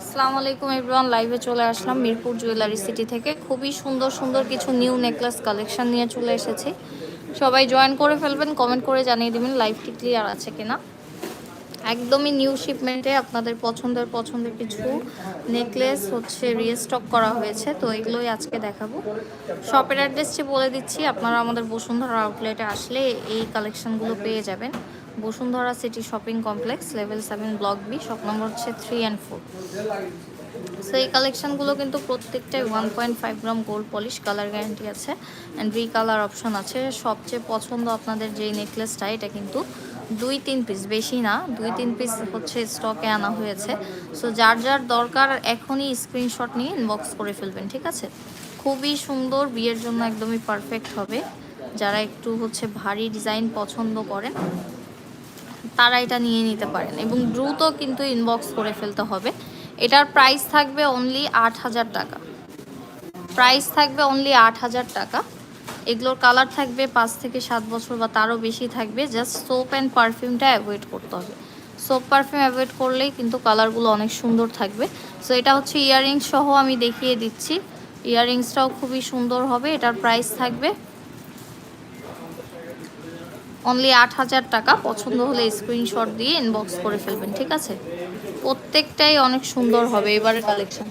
আসসালামু আলাইকুম এভরিওয়ান লাইভে চলে আসলাম মিরপুর জুয়েলারি সিটি থেকে। খুবই সুন্দর সুন্দর কিছু নিউ নেকলেস কালেকশন নিয়ে চলে এসেছি। সবাই জয়েন করে ফেলবেন কমেন্ট করে জানিয়ে দেবেন লাইভটি ক্লিয়ার আছে কিনা। একদমই নিউ শিপমেন্টে আপনাদের পছন্দের পছন্দের কিছু নেকলেস হচ্ছে রিস্টক করা হয়েছে, তো এগুলোই আজকে দেখাবো। শপের অ্যাড্রেসটি বলে দিচ্ছি, আপনারা আমাদের বসুন্ধরা আউটলেটে আসলে এই কালেকশনগুলো পেয়ে যাবেন। Bashundhara city shopping complex level seven block B shop number হচ্ছে থ্রি অ্যান্ড ফোর সো এই কালেকশানগুলো কিন্তু প্রত্যেকটাই one point five gram gold polish colour guarantee আছে। অ্যান্ড রি কালার অপশন আছে। সবচেয়ে পছন্দ আপনাদের যেই নেকলেসটা এটা কিন্তু দুই তিন পিস বেশি না, দুই তিন পিস হচ্ছে স্টকে আনা হয়েছে। সো যার যার দরকার এখনই স্ক্রিনশট নিয়ে ইনবক্স করে ফেলবেন, ঠিক আছে? খুবই সুন্দর, বিয়ের জন্য একদমই পারফেক্ট হবে। যারা একটু হচ্ছে ভারী ডিজাইন পছন্দ করেন, তারা এটা নিয়ে নিতে পারেন। এবং দ্রুত কিন্তু ইনবক্স করে ফেলতে হবে। এটার প্রাইস থাকবে অনলি আট হাজার টাকা। প্রাইস থাকবে অনলি আট হাজার টাকা। এগুলোর কালার থাকবে পাঁচ থেকে সাত বছর বা তারও বেশি থাকবে। জাস্ট সোপ অ্যান্ড পারফিউমটা অ্যাভয়েড করতে হবে। সোপ পারফিউম অ্যাভয়েড করলেই কিন্তু কালারগুলো অনেক সুন্দর থাকবে। সো এটা হচ্ছে ইয়াররিংস সহ আমি দেখিয়ে দিচ্ছি। ইয়াররিংসটাও খুবই সুন্দর হবে, এটার প্রাইস থাকবে অনলি আট হাজার টাকা। পছন্দ হলে স্ক্রিনশট দিয়ে ইনবক্স করে ফেলবেন, ঠিক আছে? প্রত্যেকটাই অনেক সুন্দর হবে এবারের কালেকশন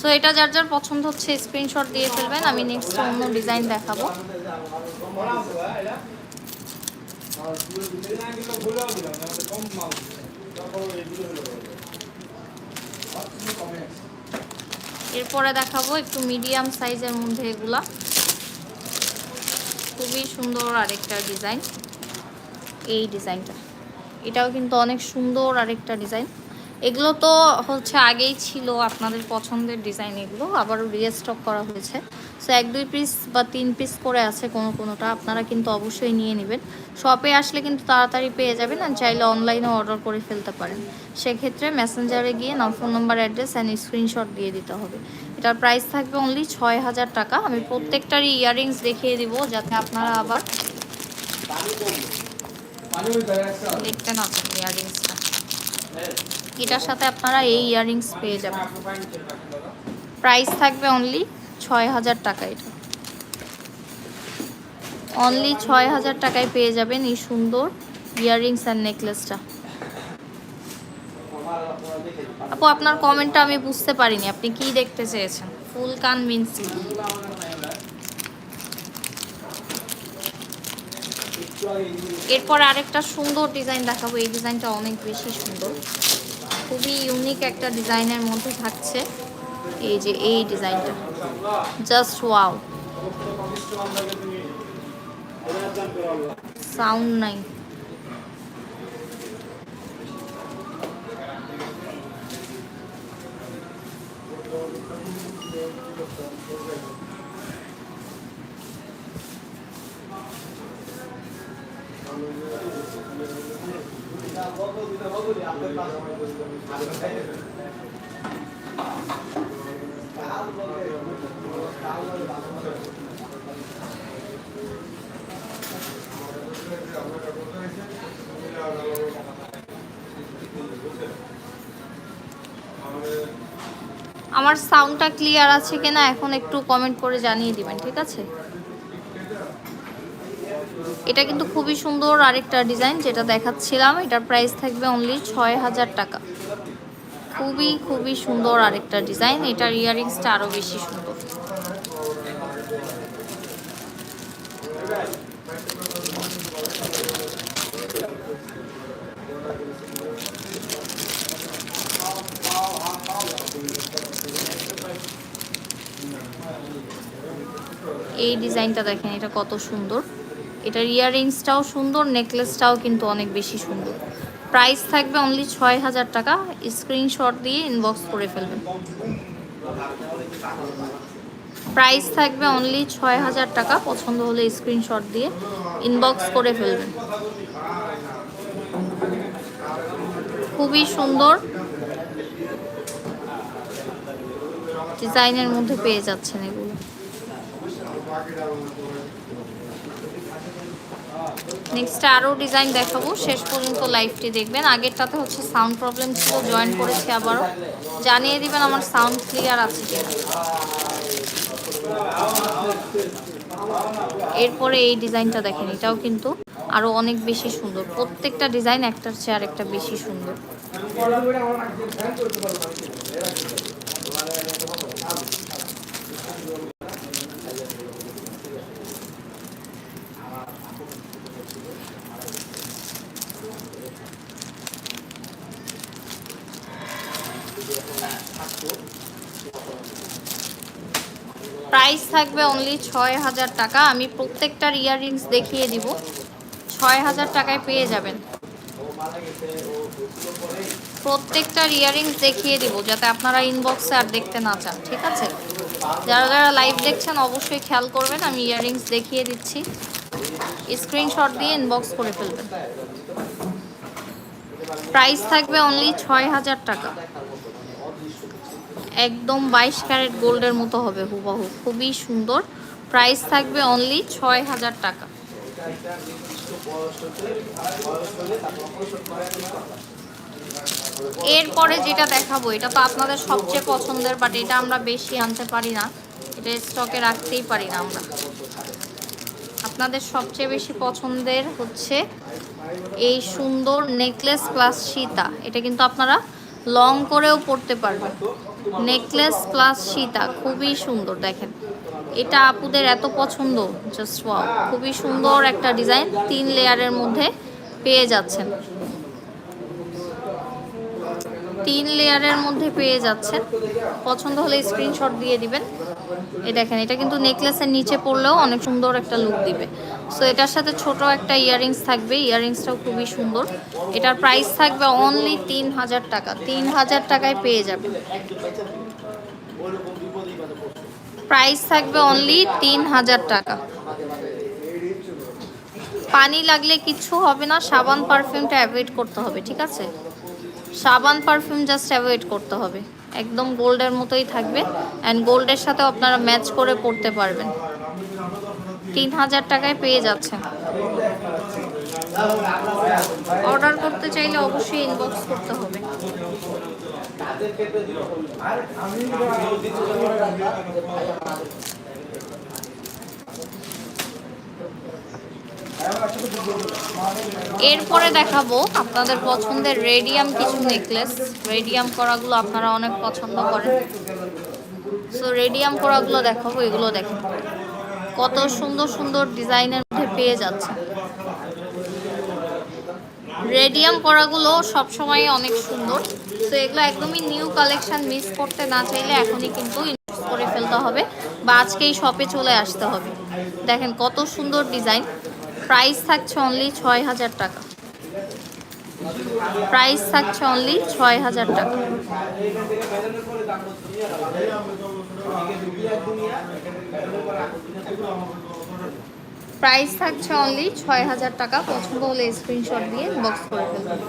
সো এটা যার যার পছন্দ হচ্ছে স্ক্রিনশট দিয়ে ফেলবেন, আমি নেক্সট অন্য ডিজাইন দেখাবো। এরপরে দেখাবো একটু মিডিয়াম সাইজের মধ্যে এগুলা। খুবই সুন্দর আরেকটা ডিজাইন এই ডিজাইনটা এটাও কিন্তু অনেক সুন্দর আরেকটা ডিজাইন এগুলো তো হচ্ছে আগেই ছিল আপনাদের পছন্দের ডিজাইন এগুলো, আবারও রিস্টক করা হয়েছে। সো এক, দুই পিস বা তিন পিস করে আছে কোনো কোনোটা, আপনারা কিন্তু অবশ্যই নিয়ে নেবেন। শপে আসলে কিন্তু তাড়াতাড়ি পেয়ে যাবেন আর চাইলে অনলাইনে অর্ডার করে ফেলতে পারেন। সেক্ষেত্রে মেসেঞ্জারে গিয়ে নাম phone number address and screenshot দিয়ে দিতে হবে। এটার প্রাইস থাকবে অনলি ছয় হাজার টাকা। আমি প্রত্যেকটারই ইয়াররিংস দেখিয়ে দিব যাতে আপনারা আবার দেখতে না পারেন ইয়াররিংসটা এটার সাথে আপনারা এই ইয়াররিংস পেয়ে যাবেন। প্রাইস থাকবে অনলি ছয় হাজার টাকা এটা। অনলি ছয় হাজার টাকায় পেয়ে যাবেন এই সুন্দর ইয়াররিংস অ্যান্ড নেকলেসটা আপু, আপনার কমেন্টটা আমি বুঝতে পারিনি। আপনি কি দেখতে চেয়েছেন? ফুল কান মিন্স এরপর আরেকটা সুন্দর ডিজাইন দেখাবো। এই ডিজাইনটা অনেক বেশি সুন্দর। খুবই ইউনিক একটা ডিজাইনের মধ্যে থাকছে। এই যে এই ডিজাইনটা। জাস্ট ওয়াও সাউন্ড নাই। আমার সাউন্ডটা ক্লিয়ার আছে কিনা এখন একটু কমেন্ট করে জানিয়ে দিবেন ঠিক আছে? এটা কিন্তু খুবই সুন্দর আরেকটা ডিজাইন যেটা দেখাচ্ছিলাম। এটার প্রাইস থাকবে অনলি ছয় হাজার টাকা। খুবই খুবই সুন্দর আরেকটা ডিজাইন। এটার ইয়ারিংসটা আরও বেশি সুন্দর। এই ডিজাইনটা দেখেন, এটা কত সুন্দর। এটার ইয়াররিংসটাও সুন্দর, নেকলেসটাও কিন্তু অনেক বেশি সুন্দর। প্রাইস থাকবে অনলি ছয় হাজার টাকা। স্ক্রিনশট দিয়ে ইনবক্স করে ফেলবেন। প্রাইস থাকবে অনলি ছয় হাজার টাকা। পছন্দ হলে স্ক্রিনশট দিয়ে ইনবক্স করে ফেলবেন। খুবই সুন্দর। ডিজাইনের মধ্যে পেয়ে যাচ্ছেন এগুলো। নেক্সট আরও ডিজাইন দেখাবো। শেষ পর্যন্ত লাইভটি দেখবেন। আগেরটাতে হচ্ছে সাউন্ড প্রবলেম ছিল জয়েন করেছি আবারও। জানিয়ে দিবেন আমার সাউন্ড ক্লিয়ার আছে এরপরে এই ডিজাইনটা দেখেন, এটাও কিন্তু আরও অনেক বেশি সুন্দর। প্রত্যেকটা ডিজাইন একটার চেয়ে আরেকটা বেশি সুন্দর প্রাইস থাকবে অনলি ছয় হাজার টাকা। আমি প্রত্যেকটার ইয়াররিংস দেখিয়ে দিব। ছয় হাজার টাকায় পেয়ে যাবেন। প্রত্যেকটার ইয়াররিংস দেখিয়ে দিব, যাতে আপনারা ইনবক্সে আর দেখতে না চান, ঠিক আছে? যারা যারা লাইভ দেখছেন, অবশ্যই খেয়াল করবেন, আমি ইয়াররিংস দেখিয়ে দিচ্ছি। স্ক্রিনশট দিয়ে ইনবক্স করে ফেলবেন। প্রাইস থাকবে অনলি ছয় হাজার টাকা। একদম বাইশ ক্যারেট গোল্ডের মতো হবে হুবাহু। খুবই সুন্দর। প্রাইস থাকবে অনলি ছয় হাজার টাকা। এরপরে যেটা দেখাবো, এটা তো আপনাদের সবচেয়ে পছন্দের বাট এটা আমরা বেশি আনতে পারি না। এটা স্টকে রাখতেই পারি না আমরা। আপনাদের সবচেয়ে বেশি পছন্দের হচ্ছে এই সুন্দর নেকলেস প্লাস সীতা। এটা কিন্তু আপনারা লং করেও পড়তে পারবেন। নেকলেস প্লাস সীতা, খুবই সুন্দর, দেখেন। এটা আপুদের এত পছন্দ জাস্ট ওয়াও খুবই সুন্দর একটা ডিজাইন, তিন লেয়ারের মধ্যে পেয়ে যাচ্ছেন। তিন লেয়ারের মধ্যে পেয়ে যাচ্ছেন। পছন্দ হলে স্ক্রিনশট দিয়ে দিবেন। এই দেখেন, এটা কিন্তু নেকলেসের নিচে পড়লেও অনেক সুন্দর একটা লুক দিবে। সো এটার সাথে ছোট একটা ইয়াররিংস থাকবে ইয়াররিংসটাও খুবই সুন্দর। এটার প্রাইস থাকবে অনলি তিন হাজার টাকা তিন হাজার টাকায় পেয়ে যাবেন। প্রাইস থাকবে অনলি তিন হাজার টাকা। পানি লাগলে কিচ্ছু হবে না, সাবান পারফিউমটা অ্যাভয়েড করতে হবে, ঠিক আছে? সাবান পারফিউম জাস্ট অ্যাভয়েড করতে হবে। একদম গোল্ডের মতোই থাকবে অ্যান্ড গোল্ডের সাথে আপনারা ম্যাচ করে পড়তে পারবেন। তিন হাজার টাকায় পেয়ে যাচ্ছেন। অর্ডার করতে চাইলে অবশ্যই ইনবক্স করতে হবে। এরপরে দেখাবো আপনাদের পছন্দের রেডিয়াম কিছু নেকলেস রেডিয়াম করাগুলো আপনারা অনেক পছন্দ করেন। সো রেডিয়াম করাগুলো দেখাবো, এগুলো দেখেন। কত সুন্দর সুন্দর ডিজাইনের মধ্যে পেয়ে যাচ্ছে। রেডিয়াম করাগুলো সবসময় অনেক সুন্দর। তো এগুলো একদমই নিউ কালেকশন মিস করতে না চাইলে এখনই কিন্তু ইনভেস্ট করে ফেলতে হবে বা আজকেই শপে চলে আসতে হবে। দেখেন কত সুন্দর ডিজাইন প্রাইস থাকছে অনলি ছয় হাজার টাকা। প্রাইস থাকছে অনলি ছয় হাজার টাকা। প্রাইস থাকছে অনলি ছয় হাজার টাকা। পছন্দ হলে স্ক্রিনশট দিয়ে বক্স করে ফেলবেন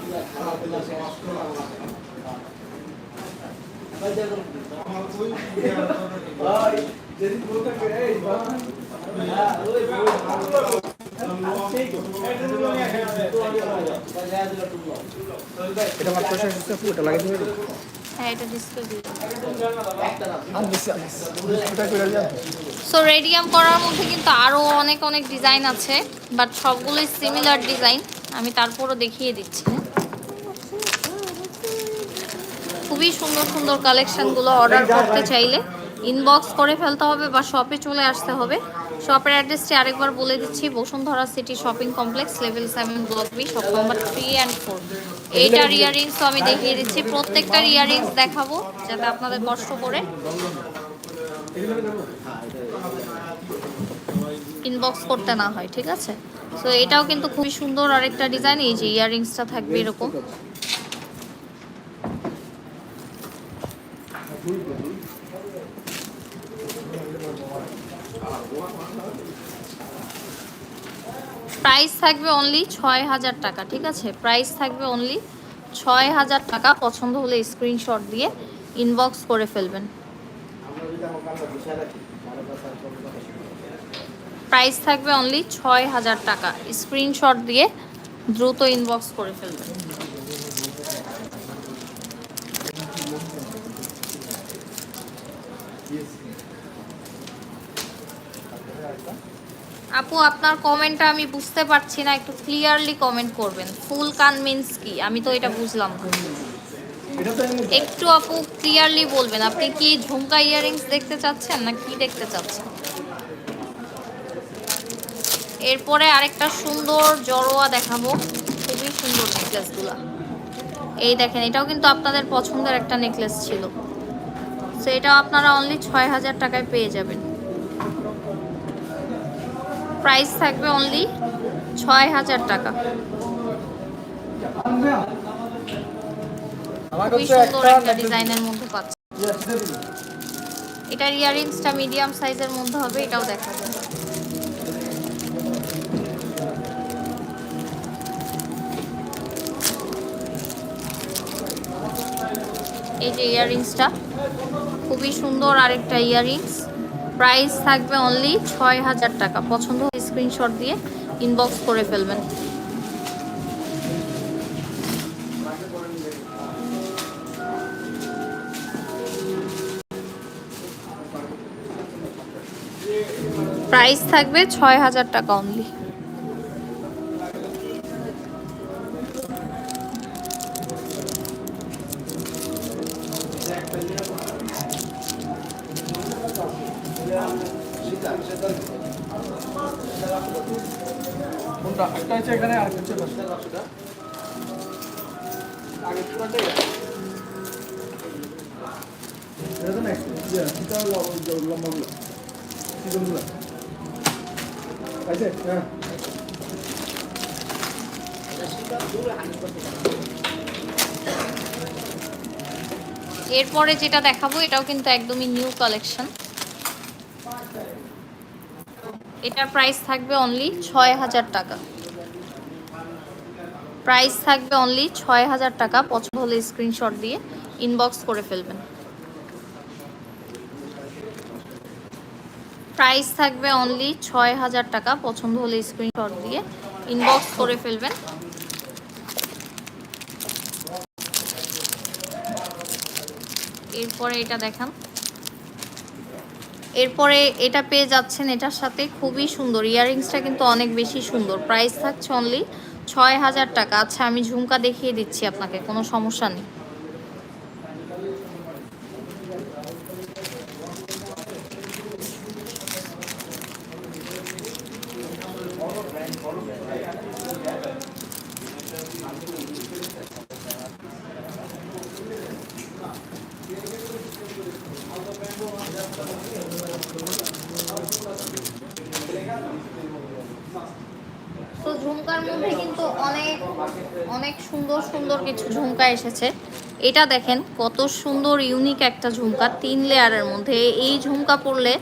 এটা মাত্র শেষ হচ্ছে সো রেডিয়াম করার মধ্যে কিন্তু আরও অনেক অনেক ডিজাইন আছে বাট সবগুলোই সিমিলার ডিজাইন আমি তারপরও দেখিয়ে দিচ্ছি। খুবই সুন্দর সুন্দর কালেকশনগুলো অর্ডার করতে চাইলে। ইনবক্স করে ফেলতে হবে বা শপে চলে আসতে হবে। শপের অ্যাড্রেসটি আরেকবার বলে দিচ্ছি, Bashundhara city shopping complex, level seven, block B, shop number three and four. এইটার ইয়াররিংসও আমি দেখিয়ে দিচ্ছি, প্রত্যেকটার ইয়াররিংস দেখাবো, যাতে আপনাদের কষ্ট করে। ইনবক্স করতে না হয়, ঠিক আছে? সো এটাও কিন্তু খুবই সুন্দর আরেকটা ডিজাইন, এই যে ইয়াররিংসটা থাকবে এরকম। প্রাইস থাকবে অনলি ছয় হাজার টাকা, ঠিক আছে? প্রাইস থাকবে অনলি ছয় হাজার টাকা। পছন্দ হলে স্ক্রিনশট দিয়ে ইনবক্স করে ফেলবেন। প্রাইস থাকবে অনলি ছয় হাজার টাকা। স্ক্রিনশট দিয়ে দ্রুত ইনবক্স করে ফেলবেন। আপু আপনার কমেন্টটা আমি বুঝতে পারছি না একটু ক্লিয়ারলি কমেন্ট করবেন। ফুল কান মিন্স কি? আমি তো এটা বুঝলাম। তো একটু আপু ক্লিয়ারলি বলবেন। আপনি কি ঝুমকা ইয়াররিংস দেখতে চাচ্ছেন না কি দেখতে চাচ্ছেন? এরপরে আরেকটা সুন্দর জড়োয়া দেখাবো। খুবই সুন্দর নেকলেসগুলো এই দেখেন এটাও কিন্তু আপনাদের পছন্দের একটা নেকলেস ছিল। সো এটা আপনারা অনলি ছয় হাজার টাকায় পেয়ে যাবেন। প্রাইস থাকবে অনলি ছয় হাজার টাকা। খুবই সুন্দর একটা ডিজাইনের মধ্যে পাচ্ছি। এটার ইয়াররিংসটা মিডিয়াম সাইজের মধ্যে হবে এটাও দেখা যাবে। এই যে ইয়াররিংসটা খুবই সুন্দর আরেকটা ইয়াররিংস প্রাইস থাকবে অনলি ছয় হাজার টাকা পছন্দ স্ক্রিনশট দিয়ে ইনবক্স করে ফেলবেন। প্রাইস থাকবে ছয় হাজার টাকা অনলি এখানে আর next, ইয়ে? হ্যাঁ। এরপরে যেটা দেখাবো এটাও কিন্তু একদমই নিউ কালেকশন এটার প্রাইস থাকবে অনলি ছয় হাজার টাকা। প্রাইস থাকবে অনলি ছয় হাজার টাকা। পছন্দ হলে স্ক্রিনশট দিয়ে ইনবক্স করে ফেলবেন। প্রাইস থাকবে অনলি ছয় হাজার টাকা। পছন্দ হলে স্ক্রিনশট দিয়ে ইনবক্স করে ফেলবেন। এরপরে এটা দেখান। এরপরে এটা পেয়ে যাচ্ছেন এটার সাথে খুবই সুন্দর। ইয়াররিংসটা কিন্তু অনেক বেশি সুন্দর। প্রাইস থাকছে অনলি ছয় হাজার টাকা। আচ্ছা আমি ঝুমকা দেখিয়ে দিচ্ছি আপনাকে কোনো সমস্যা নেই তো ঝুমকার মধ্যে কিন্তু অনেক অনেক সুন্দর সুন্দর কিছু ঝুমকা এসেছে। এটা দেখেন, কত সুন্দর ইউনিক একটা ঝুমকা, তিন লেয়ারের মধ্যে। এই ঝুমকা পরলে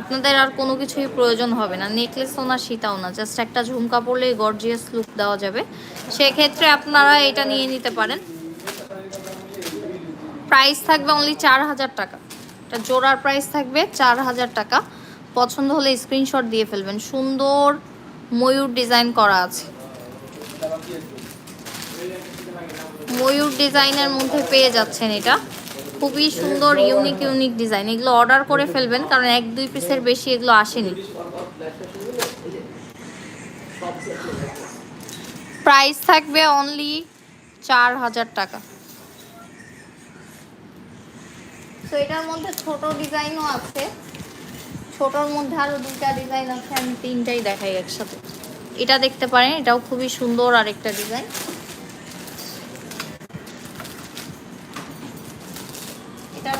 আপনাদের আর কোনো কিছুই প্রয়োজন হবে না। নেকলেসও না, সীতাও না জাস্ট একটা ঝুমকা পরলেই গর্জিয়াস লুক দেওয়া যাবে। সেক্ষেত্রে আপনারা এটা নিয়ে নিতে পারেন। প্রাইস থাকবে অনলি চার হাজার টাকা। এটা জোড়ার প্রাইস থাকবে চার হাজার টাকা। পছন্দ হলে স্ক্রিনশট দিয়ে ফেলবেন। সুন্দর ময়ূর ডিজাইন করা আছে। ময়ূর ডিজাইনের মধ্যে পেয়ে যাচ্ছেন এটা। খুবই সুন্দর ইউনিক ইউনিক ডিজাইন এগুলো অর্ডার করে ফেলবেন, কারণ এক, দুই পিসের বেশি এগুলো আসেনি। প্রাইস থাকবে অনলি চার হাজার টাকা। তো এটার মধ্যে ছোট ডিজাইনও আছে। ছোটর মধ্যে আরও দুটা ডিজাইন আছে, আমি তিনটাই দেখাই একসাথে। এটা দেখতে পারেন, এটাও খুবই সুন্দর আরেকটা ডিজাইন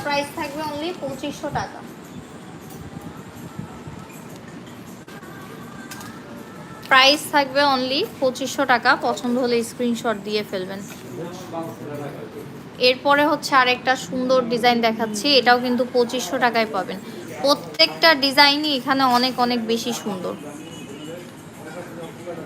প্রাইস থাকবে অনলি পঁচিশশো টাকা। প্রাইস থাকবে অনলি পঁচিশশো টাকা। পছন্দ হলে স্ক্রিনশট দিয়ে ফেলবেন। এরপরে হচ্ছে আরেকটা সুন্দর ডিজাইন দেখাচ্ছি। এটাও কিন্তু পঁচিশশো টাকায় পাবেন। প্রত্যেকটা ডিজাইনই এখানে অনেক অনেক বেশি সুন্দর।